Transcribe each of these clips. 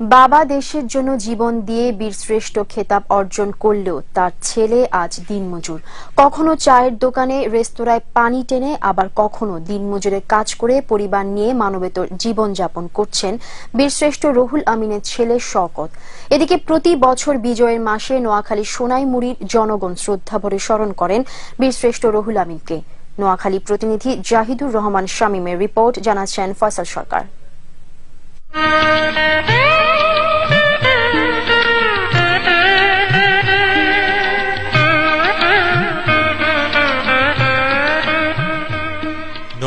বাবা দেশের জন্য জীবন দিয়ে বীরশ্রেষ্ঠ খেতাব অর্জন করলেও তার ছেলে আজ দিনমজুর। কখনো চায়ের দোকানে, রেস্তোরাঁয় পানি টেনে, আবার কখনো দিনমজুরের কাজ করে পরিবার নিয়ে মানবেতর জীবনযাপন করছেন বীরশ্রেষ্ঠ রহুল আমিনের ছেলে শওকত। এদিকে প্রতি বছর বিজয়ের মাসে নোয়াখালী সোনাইমুড়ির জনগণ শ্রদ্ধাভরে স্মরণ করেন বীরশ্রেষ্ঠ রহুল আমিনকে। নোয়াখালী প্রতিনিধি জাহিদুর রহমান শামীমের রিপোর্ট, জানাচ্ছেন ফয়সাল সরকার।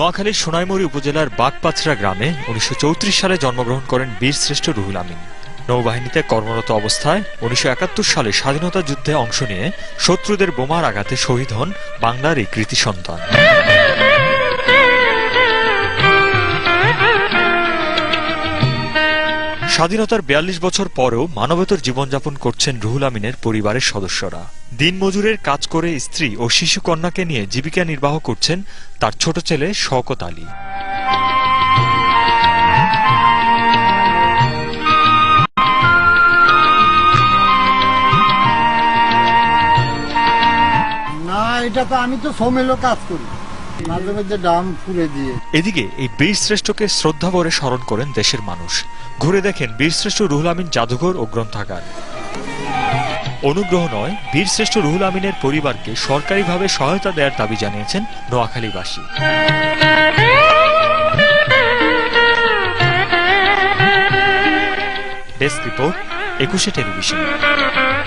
নোয়াখালীর সোনাইমুড়ি উপজেলার বাগপাছড়া গ্রামে উনিশশো চৌত্রিশ সালে জন্মগ্রহণ করেন বীরশ্রেষ্ঠ রুহুল আমিন। নৌবাহিনীতে কর্মরত অবস্থায় উনিশশো একাত্তর সালে স্বাধীনতা যুদ্ধে অংশ নিয়ে শত্রুদের বোমার আঘাতে শহীদ হন বাংলার এই কৃতি সন্তান। স্বাধীনতার বিয়াল্লিশ বছর পরেও মানবেতর জীবনযাপন করছেন রুহুল আমিনের পরিবারের সদস্যরা। দিনমজুরের কাজ করে স্ত্রী ও শিশু কন্যাকে নিয়ে জীবিকা নির্বাহ করছেন তার ছোট ছেলে শওকত আলী। না, এটা তো আমি তো সোমেলো কাজ করি। এদিকে এই বীরশ্রেষ্ঠকে শ্রদ্ধা ভরে স্মরণ করেন দেশের মানুষ। ঘুরে দেখেন বীরশ্রেষ্ঠ রুহুল আমিন জাদুঘর ও গ্রন্থাগার। অনুগ্রহ নয় বীরশ্রেষ্ঠ রুহুল আমিনের পরিবারকে সরকারিভাবে সহায়তা দেওয়ার দাবি জানিয়েছেন নোয়াখালীবাসী। Desk report, Ekushey television.